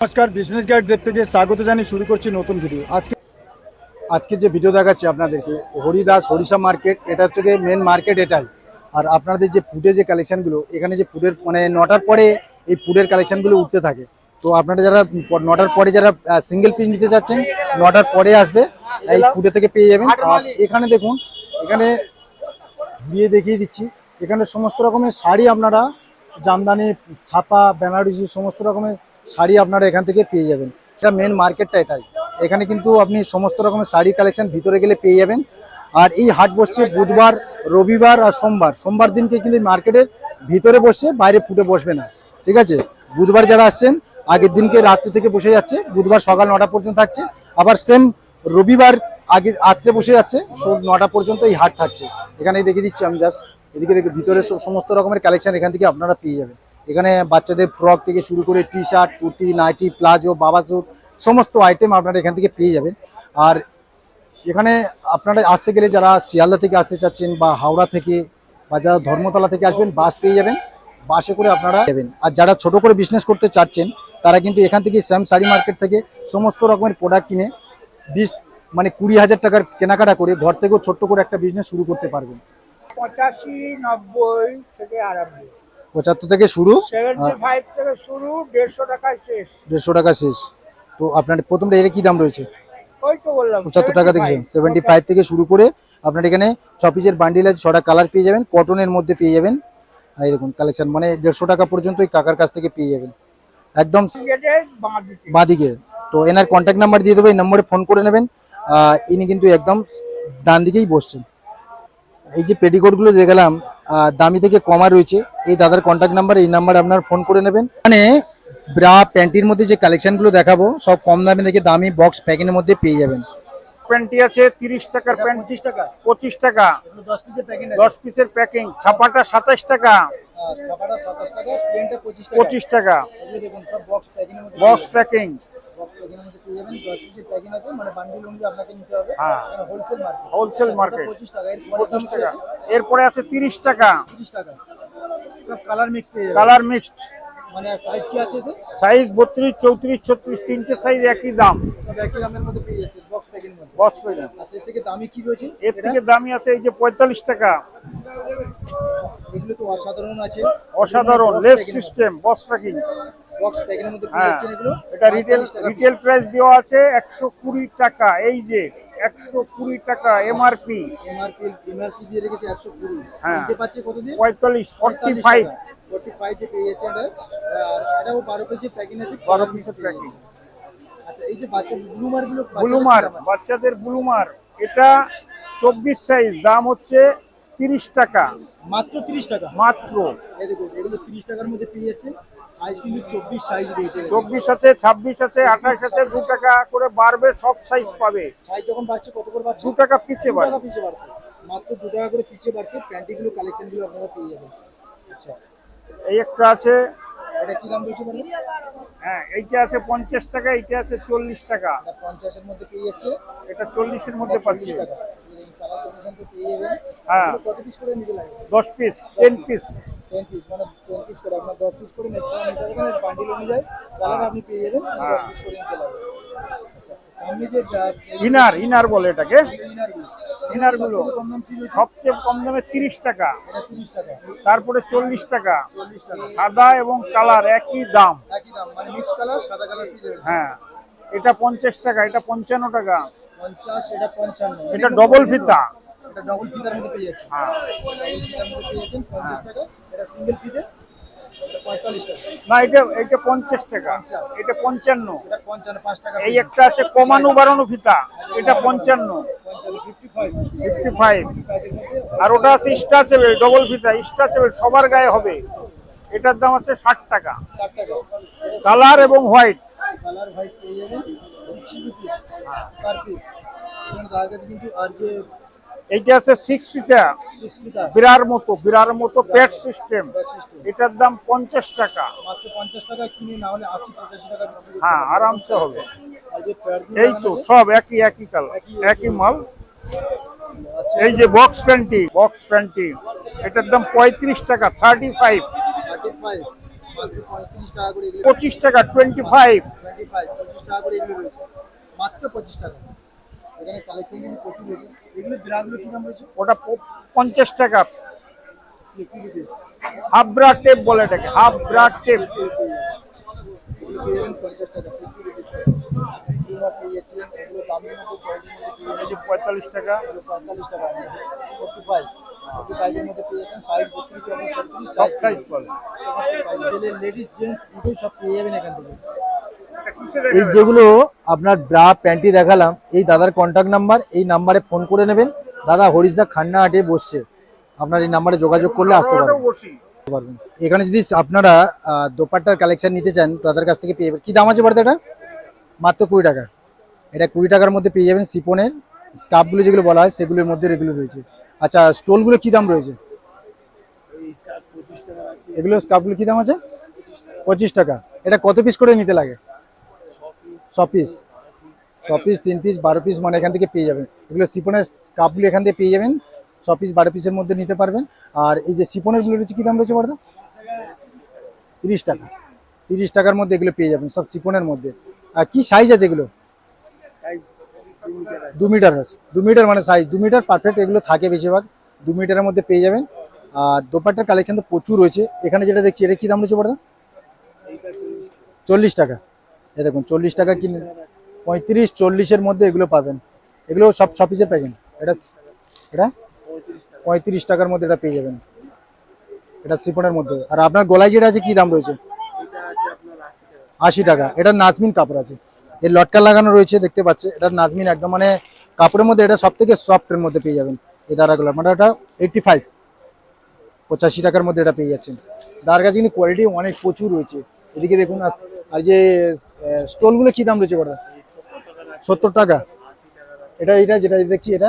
নমস্কার business guide দেখতে থেকে স্বাগত জানিয়ে শুরু করছি নতুন ভিডিও আজকে আজকে যে ভিডিও দেখাচ্ছি আপনাদেরকে হরিদাস হরিষা মার্কেট এটা হচ্ছে মেন মার্কেট এটাই। আর আপনাদের যে ফুডের যে কালেকশনগুলো এখানে যে ফুডের মানে নটার পরে এই ফুডের কালেকশনগুলো উঠতে থাকে। তো আপনারা যারা নটার পরে যারা সিঙ্গেল পিস নিতে চাচ্ছেন নটার পরে আসবে এই ফুডে থেকে পেয়ে যাবেন। আর এখানে দেখুন এখানে দিয়ে দেখিয়ে দিচ্ছি এখানে সমস্ত রকমের শাড়ি আপনারা জামদানি ছাপা বেনারসি সমস্ত রকমের শাড়ি আপনারা এখান থেকে পেয়ে যাবেন। এটা মেন মার্কেটটা এটাই। এখানে কিন্তু আপনি সমস্ত রকমের শাড়ি কালেকশন ভিতরে গেলে পেয়ে যাবেন। আর এই হাট বসছে বুধবার, রবিবার আর সোমবার। সোমবার দিনকে কিন্তু মার্কেটের ভিতরে বসছে বাইরে ফুটে বসবে না। ঠিক আছে? বুধবার যারা আসছেন, আগের দিনকে রাত্রি থেকে বসে যাচ্ছে। বুধবার সকাল নটা পর্যন্ত থাকছে। আবার সেম রবিবার আগে আজকে বসে যাচ্ছে। নটা পর্যন্ত এই হাট থাকছে। এখানে দেখে দিচ্ছি আমি জাস্ট এদিকে দেখে ভিতরে সমস্ত রকমের কালেকশন এখান থেকে আপনারা পেয়ে যাবেন। এখানে বাচ্চাদের ফ্রক থেকে শুরু করে T shirt kurti, nightie, palazzo, বাবা স্যুট, সমস্ত আইটেম আপনারা এখান থেকে পেয়ে যাবেন। আর এখানে আপনারা আসতে গেলে যারা শিয়ালদা থেকে আসতে চাচ্ছেন বা হাওড়া থেকে বা যারা ধর্মতলা থেকে আসবেন, বাস পেয়ে যাবেন। বাসে করে আপনারা যাবেন। আর যারা ছোট করে বিজনেস করতে চাচ্ছেন, তারা কিন্তু এখান থেকে শ্যাম শাড়ি মার্কেট থেকে সমস্ত রকমের প্রোডাক্ট কিনে বিশ মানে কুড়ি হাজার টাকার কেনাকাটা করে ঘর থেকেও ছোট্ট করে একটা বিজনেস শুরু করতে পারবেন। পঁচাশি, নব্বই থেকে আরম্ভ পঁচাত্তর থেকে শুরু? দেড়শো টাকায় শেষ। দেড়শো টাকা শেষ। তো আপনার প্রথমটা এর কি দাম রয়েছে? পঁচাত্তর টাকা থেকে সেভেন্টি ফাইভ থেকে শুরু করে আপনার এখানে ছ পিসের বান্ডিল আছে ছটা কালার পেয়ে যাবেন কটনের মধ্যে পেয়ে যাবেন। এই দেখুন কালেকশন মানে দেড়শো টাকা পর্যন্ত ওই কাকার কাছ থেকে পেয়ে যাবেন। একদম বাঁদিকে। তো এনার কন্ট্যাক্ট নাম্বার দিয়ে দেবো এই নম্বরে ফোন করে নেবেন। ইনি কিন্তু একদম ডান দিকেই বসছেন। এই যে পেটিকোটগুলো দেখালাম দামি থেকে কমা রয়েছে। এই দাদার কন্ট্যাক্ট নাম্বার এই নাম্বার আপনার ফোন করে নেবেন। মানে ব্রা প্যান্টির মধ্যে যে কালেকশনগুলো দেখাবো সব কম দামে থেকে দামি বক্স প্যাকেটের মধ্যে পেয়ে যাবেন। প্যান্টি আছে তিরিশ টাকার প্যান্ট পঁচিশ টাকা। পঁচিশ টাকা। দশ পিসের প্যাকিং ছাপাটা সাতাশ টাকা। পঁচিশ টাকা। এগুলো দেখুন সব বক্স প্যাকেটের মধ্যে বক্স প্যাকিং বক্স প্যাকেটের মধ্যে পেয়ে যাবেন দশ পিসের প্যাকেট আছে মানে বান্ডিল অনুযায়ী আপনাকে নিতে হবে। হ্যাঁ। হোলসেল মার্কেট হোলসেল মার্কেট পঁচিশ টাকা পঁচিশ টাকা। এরপরে আছে তিরিশ টাকা। সব কালার মিক্স পেয়ে যাবেন। কালার মিক্সড মানে সাইজ কি আছে এতে? সাইজ বত্রিশ চৌত্রিশ ছত্রিশ তিনটে সাইজ একই দাম। সব একই দামের মধ্যে পেয়ে যাচ্ছে বক্স প্যাকেটের মধ্যে। বক্স প্যাকিং আচ্ছা এর থেকে দামি কি রয়েছে? এর থেকে দামি আছে এই যে পঁয়তাল্লিশ টাকা। এগুলো তো অসাধারণ আছে। অসাধারণ lace system box packing box মধ্যে হ্যাঁ এগুলো? এটা রিটেল রিটেল প্রাইস দেওয়া আছে একশো কুড়ি টাকা। এই যে একশো কুড়ি টাকা এমআরপি এমআরপি এমআরপি দিয়ে রেখেছে হ্যাঁ। পাচ্ছে কত দিয়ে এটা আর এটাও প্যাকিং আছে। পিসের প্যাকিং আচ্ছা এই যে বাচ্চা ব্লুমারগুলো ব্লুমার বাচ্চাদের ব্লুমার এটা চব্বিশ সাইজ দাম হচ্ছে তিরিশ টাকা। মাত্র তিরিশ টাকা? মাত্র। এই দেখুন এগুলো তিরিশ টাকার মধ্যে পেয়ে যাচ্ছে। চব্বিশ আছে ছাব্বিশ আছে আঠাশ আছে দু টাকা করে বাড়বে সব সাইজ পাবে। সাইজ যখন বাড়ছে কত করে বাড়ছে? দু টাকা পিছিয়ে বাড়ছে। মাত্র দু টাকা করে পিছিয়ে বাড়ছে প্যান্টিগুলো কালেকশনগুলো আপনারা পেয়ে যাবেন। আচ্ছা। এই একটা আছে। এটা কি দাম রয়েছে বলুন? হ্যাঁ এইটা আছে পঞ্চাশ টাকা এইটা আছে চল্লিশ টাকা। পঞ্চাশের মধ্যে পেয়ে যাচ্ছে। এটা চল্লিশের মধ্যে পাচ্ছি। টাকা। হ্যাঁ। দশ piece ten piece ten piece মানে টেন পিস করে আপনার দশ পিস করে ম্যাক্সিমাম নিতে হবে বান্ডিল অনুযায়ী কালার আপনি পেয়ে যাবেন হ্যাঁ। দশ পিস করে নিতে লাগে। আচ্ছা সামনে যে ইনার ইনার বলে এটাকে। সবচেয়ে কম দামে তিরিশ টাকা। তারপরে চল্লিশ টাকা। সাদা এবং কালার একই দাম। মানে মিক্স কালার সাদা কালার পেয়ে যাবেন। হ্যাঁ। এটা পঞ্চাশ টাকা এটা পঞ্চান্ন টাকা। পঞ্চাশ এটা পঞ্চান্ন। এটা ডবল ফিতা এটা ডবল ফিতার মধ্যে পেয়ে হ্যাঁ। ডবল ফিতার মধ্যে পেয়ে যাচ্ছেন পঞ্চাশ টাকা। এটা সিঙ্গেল ফিতে না এটা এটা পঞ্চাশ টাকা। এটা পঞ্চান্ন। এই একটা আছে কমানো বাড়ানো ফিতা। এটা পঞ্চান্ন। ফিফটি ফাইভ আর ওটা আছে ডবল ফিতা সবার গায়ে হবে। এটার দাম আছে ষাট টাকা। ষাট টাকা। কালার এবং হোয়াইট কালার হোয়াইট পেয়ে যাবেন। এইটা আছে সিক্স বিরার মতো বিরার মতো প্যাড সিস্টেম এটার দাম পঞ্চাশ টাকা। হ্যাঁ আরামসে হবে। এই তো সব একই একই কালার একই মাল। এই যে বক্স প্যান্টি বক্স প্যান্টি এটার দাম পঁয়ত্রিশ টাকা থার্টি ফাইভ পঁচিশ টাকা টোয়েন্টি ফাইভ মাত্র পঁচিশ টাকা। এখানে কালেকশন কিন্তু প্রচুর রয়েছে। এগুলো কি দাম রয়েছে? ওটা পঞ্চাশ টাকা। হাফ ব্রা টেপ বলে এটাকে হাফ ব্রা টেপ পঁয়তাল্লিশ টাকা। পঁয়তাল্লিশ টাকা ফোর্টি ফাইভ ফোর্টি ফাইভের মধ্যে পেয়ে যাচ্ছেন সাইজ বত্রিশ চল্লিশ ছত্রিশ সব সাইজ বলে লেডিস জেন্টস দুটোই সব পেয়ে যাবেন এখান থেকে। এই যেগুলো আপনার ব্রা প্যান্টি দেখালাম এই দাদার কন্ট্যাক্ট নাম্বার এই নাম্বারে ফোন করে নেবেন। দাদা হরিশা খান্না হাটে বসছে। আপনার এই নাম্বারে যোগাযোগ করলে আসতে পারবেন। পারবেন। এখানে যদি আপনারা দোপাট্টার কালেকশন নিতে চান তাদের কাছ থেকে পেয়ে যাবেন কি দাম আছে বাড়িতে এটা? মাত্র কুড়ি টাকা। এটা কুড়ি টাকার মধ্যে পেয়ে যাবেন সিপনের স্কার্ফগুলো যেগুলো বলা হয় সেগুলোর মধ্যে এগুলো রয়েছে। আচ্ছা স্টোলগুলো কি দাম রয়েছে? এগুলো স্কার্ফগুলো কি দাম আছে? পঁচিশ টাকা। এটা কত পিস করে নিতে লাগে? ছ পিস ছ পিস তিন পিস বারো পিস মানে এখান থেকে পেয়ে যাবেন। এগুলো সিপনের কাপগুলো এখান থেকে পেয়ে যাবেন। ছ পিস বারো পিসের মধ্যে নিতে পারবেন। আর এই যে সিপনেরগুলো রয়েছে কি দাম রয়েছে বড়দা? তিরিশ টাকা। তিরিশ টাকার মধ্যে এগুলো পেয়ে যাবেন, সব সিপনের মধ্যে। আর কি সাইজ আছে এগুলো? দু মিটার আছে। দু মিটার মানে সাইজ দু মিটার পারফেক্ট এগুলো থাকে বেশিরভাগ। দু মিটারের মধ্যে পেয়ে যাবেন। আর দোপাট্টার কালেকশন তো প্রচুর রয়েছে। এখানে যেটা দেখছি, এটা কি দাম রয়েছে বড়দা? চল্লিশ টাকা। এই দেখুন, চল্লিশ টাকা কিনে পঁয়ত্রিশ, চল্লিশের মধ্যে এগুলো পাবেন। এগুলো সব ছ পিসের প্যাকেট এটা এটা? পঁয়ত্রিশ টাকার মধ্যে এটা পেয়ে যাবেন। এটা সিপনের মধ্যে। আর আপনার গলায় যেটা আছে, কি দাম রয়েছে? আশি টাকা। এটা নাজমিন কাপড় আছে। এর লটকা লাগানো রয়েছে, দেখতে পাচ্ছে। এটা নাজমিন একদম মানে কাপড়ের মধ্যে এটা সব থেকে সফটের মধ্যে পেয়ে যাবেন। এই দাঁড়াগুলো মানে এটা এইটটি ফাইভ পঁচাশি টাকার মধ্যে এটা পেয়ে যাচ্ছেন। তার কাছে কিন্তু কোয়ালিটি অনেক প্রচুর রয়েছে। এদিকে দেখুন আর- যে স্টোলগুলো কি দাম রয়েছে ওটা সত্তর টাকা। এটা এটা যেটা দেখছি, এটা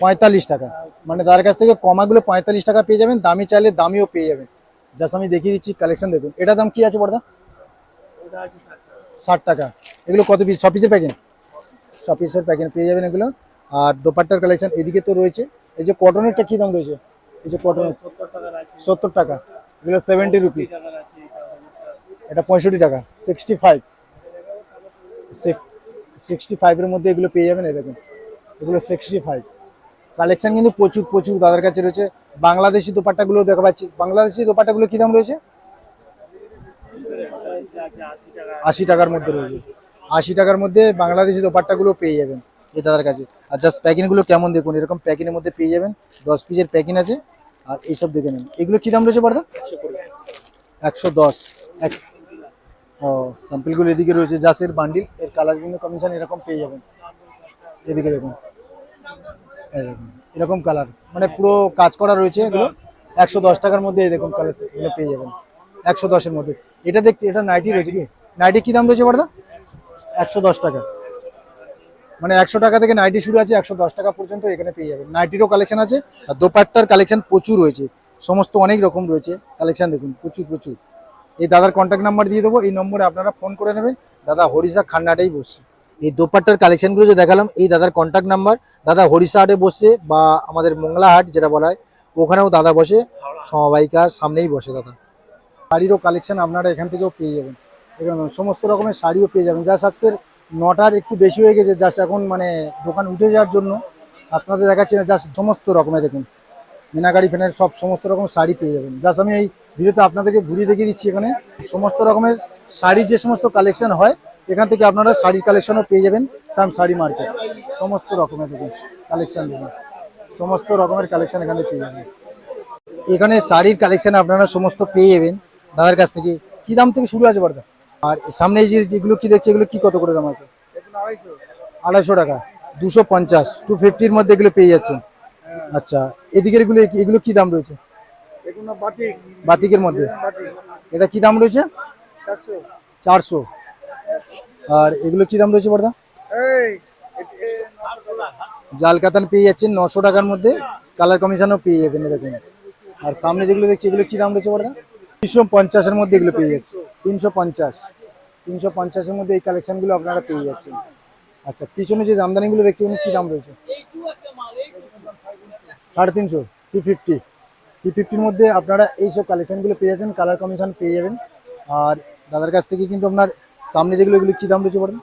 পঁয়তাল্লিশ টাকা। মানে তার কাছ থেকে কমাগুলো পঁয়তাল্লিশ টাকা পেয়ে যাবেন, দামি চাইলে দামিও পেয়ে যাবেন। জাস্ট আমি দেখিয়ে দিচ্ছি কালেকশন দেখুন। এটা দাম কি আছে বড়দা? ষাট টাকা। এগুলো কত পিস ছ পিসের প্যাকেট ছ পিসের প্যাকেট পেয়ে যাবেন এগুলো। আর দোপাট্টার কালেকশন এদিকে তো রয়েছে। এই যে কটনেরটা কি দাম রয়েছে? এই যে কটনের সত্তর টাকা। এগুলো সেভেন্টি রুপিস এটা পঁয়ষট্টি টাকা সিক্সটি ফাইভ সিক্সটি ফাইভের মধ্যে এগুলো পেয়ে যাবেন, এই দেখুন। এগুলো সিক্সটি ফাইভ কালেকশন কিন্তু প্রচুর প্রচুর দাদার কাছে রয়েছে। বাংলাদেশি দোপাট্টাগুলো দেখা পাচ্ছি। বাংলাদেশি দোপাট্টাগুলো কি দাম রয়েছে? আশি টাকার মধ্যে রয়েছে। আশি টাকার মধ্যে বাংলাদেশি দোপাট্টাগুলো পেয়ে যাবেন এই দাদার কাছে। আর জাস্ট প্যাকিংগুলো কেমন দেখুন? এরকম প্যাকিংয়ের মধ্যে পেয়ে যাবেন। দশ পিসের প্যাকিং আছে। আর এইসব দেখে নেন। এগুলো কি দাম রয়েছে পারদা একশো দশ। এক ও স্যাম্পলগুলো এদিকে রয়েছে। জাসের বান্ডিল এর কালার কিন্তু কমিশন এরকম পেয়ে যাবেন। এদিকে দেখুন। এরকম কালার মানে পুরো কাজ করা রয়েছে এগুলো। একশো দশ টাকার মধ্যে এই দেখুন কালার এগুলো পেয়ে যাবেন। একশো দশের মধ্যে। এটা দেখতে এটা নাইটি রয়েছে কি? নাইটি কি দাম রয়েছে বড়দা একশো দশ টাকা। মানে একশো টাকা থেকে নাইটি শুরু আছে, একশো দশ টাকা পর্যন্ত এখানে পেয়ে যাবেন। নাইটিরও কালেকশন আছে, আর দোপাট্টার কালেকশন প্রচুর রয়েছে। সমস্ত অনেক রকম রয়েছে কালেকশন দেখুন, প্রচুর প্রচুর। এই দাদার কন্ট্যাক্ট নাম্বার দিয়ে দেবো, এই নম্বরে আপনারা ফোন করে নেবেন। দাদা হরিষা খান্নাটাই বসছে। এই দোপাট্টার কালেকশনগুলো যে দেখালাম, এই দাদার কন্ট্যাক্ট নাম্বার দাদা হরিষা হাটে বসছে, বা আমাদের মংলা হাট যেটা বলা হয়, ওখানেও দাদা বসে সমবায়িকার সামনেই বসে দাদা। শাড়িরও কালেকশন আপনারা এখান থেকেও পেয়ে যাবেন। এখানে সমস্ত রকমের শাড়িও পেয়ে যাবেন। জাস্ট আজকের নটার একটু বেশি হয়ে গেছে জাস্ট এখন মানে দোকান উঠে যাওয়ার জন্য আপনাদের দেখাচ্ছি না জাস্ট সমস্ত রকমের দেখুন। মিনাকারি ফ্যানের সব সমস্ত রকম শাড়ি পেয়ে যাবেন। জাস্ট আমি এই ভিডিওতে আপনাদেরকে ঘুরিয়ে দেখিয়ে দিচ্ছি এখানে, সমস্ত রকমের শাড়ি যে সমস্ত কালেকশন হয়, এখান থেকে আপনারা শাড়ির কালেকশনও পেয়ে যাবেন সাম শাড়ি মার্কেট সমস্ত রকমের দেখুন কালেকশন দেখুন। সমস্ত রকমের কালেকশন এখান পেয়ে যাবেন। এখানে শাড়ির কালেকশন আপনারা সমস্ত পেয়ে যাবেন দাদার কাছ থেকে। কি দাম থেকে শুরু আছে বর্দা আর সামনে যে যেগুলো কি দেখছি এগুলো কি কত করে দাম আছে? আড়াইশো। টাকা। দুশো পঞ্চাশ। টু ফিফটির মধ্যে এগুলো পেয়ে যাচ্ছেন। আচ্ছা এদিকের এগুলো এগুলো কি দাম রয়েছে? বাতিকের মধ্যে। এটা কি দাম রয়েছে? চারশো। আর এগুলো কি দাম রয়েছে বর্দা জাল কাতান পেয়ে যাচ্ছেন নশো টাকার মধ্যে। কালার কমিশনও পেয়ে যাবেন দেখুন আর সামনে যেগুলো দেখছি এগুলো কি দাম রয়েছে বর্দা তিনশো পঞ্চাশের মধ্যে এগুলো পেয়ে যাচ্ছে। তিনশো পঞ্চাশ। তিনশো পঞ্চাশের মধ্যে এই কালেকশনগুলো আপনারা পেয়ে যাচ্ছেন। আচ্ছা পিছনে যে জামদানিগুলো দেখছি, এগুলো কি দাম রয়েছে? সাড়ে তিনশো থ্রি ফিফটি থ্রি ফিফটির মধ্যে আপনারা এইসব কালেকশনগুলো পেয়ে যাচ্ছেন কালার কম্বিনেশন পেয়ে যাবেন। আর দাদার কাছ থেকে কিন্তু আপনার সামনে যেগুলো, এগুলো কী দাম রয়েছে বলেন?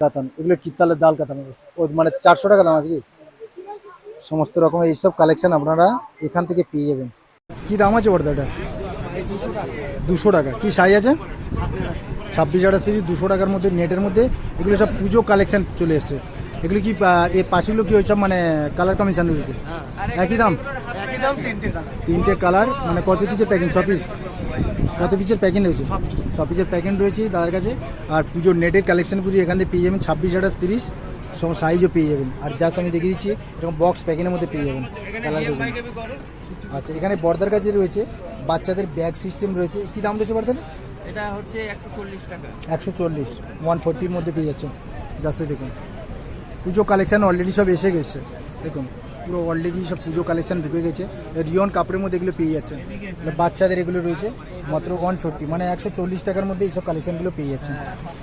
কাতান, এগুলো কি তাহলে ডাল কাতান? ও মানে চারশো টাকা দাম আছে কি? সমস্ত রকমের এইসব কালেকশন আপনারা এখান থেকে পেয়ে যাবেন। কি দাম আছে বড়দা এটা দুশো টাকা। কি সাইজ আছে? ছাব্বিশ আঠাশ কেজি দুশো টাকার মধ্যে নেটের মধ্যে। এগুলো সব পুজো কালেকশন চলে এসছে। এগুলো কি এর পাশেগুলো কি ওইসব মানে কালার কমিশন রয়েছে? একই দাম? তিনটে কালার মানে কত পিসের প্যাকিং ছ পিস কত পিসের প্যাকিং রয়েছে? ছ পিসের প্যাকিং রয়েছে দাদার কাছে। আর পুজোর নেটের কালেকশন পুজো এখান থেকে পেয়ে যাবেন ছাব্বিশ আঠাশ তিরিশ। সব সাইজও পেয়ে যাবেন। আর যার সঙ্গে দেখিয়ে দিচ্ছি এরকম বক্স প্যাকিংয়ের মধ্যে পেয়ে যাবেন। কালার আচ্ছা এখানে বর্দার কাছে রয়েছে। বাচ্চাদের ব্যাগ সিস্টেম রয়েছে। কি দাম রয়েছে বর্দার এটা হচ্ছে একশো চল্লিশ টাকা। একশো চল্লিশ। ওয়ান ফোরটির মধ্যে পেয়ে যাচ্ছেন জাস্টে দেখুন। পুজো কালেকশান অলরেডি সব এসে গেছে। দেখুন পুরো অলরেডি সব পুজো কালেকশান ঢুকে গেছে। রিয়ন কাপড়ের মধ্যে এগুলো পেয়ে যাচ্ছেন বাচ্চাদের এগুলো রয়েছে মাত্র ওয়ান ফোরটি মানে একশো চল্লিশ টাকার মধ্যে এইসব কালেকশানগুলো পেয়ে যাচ্ছেন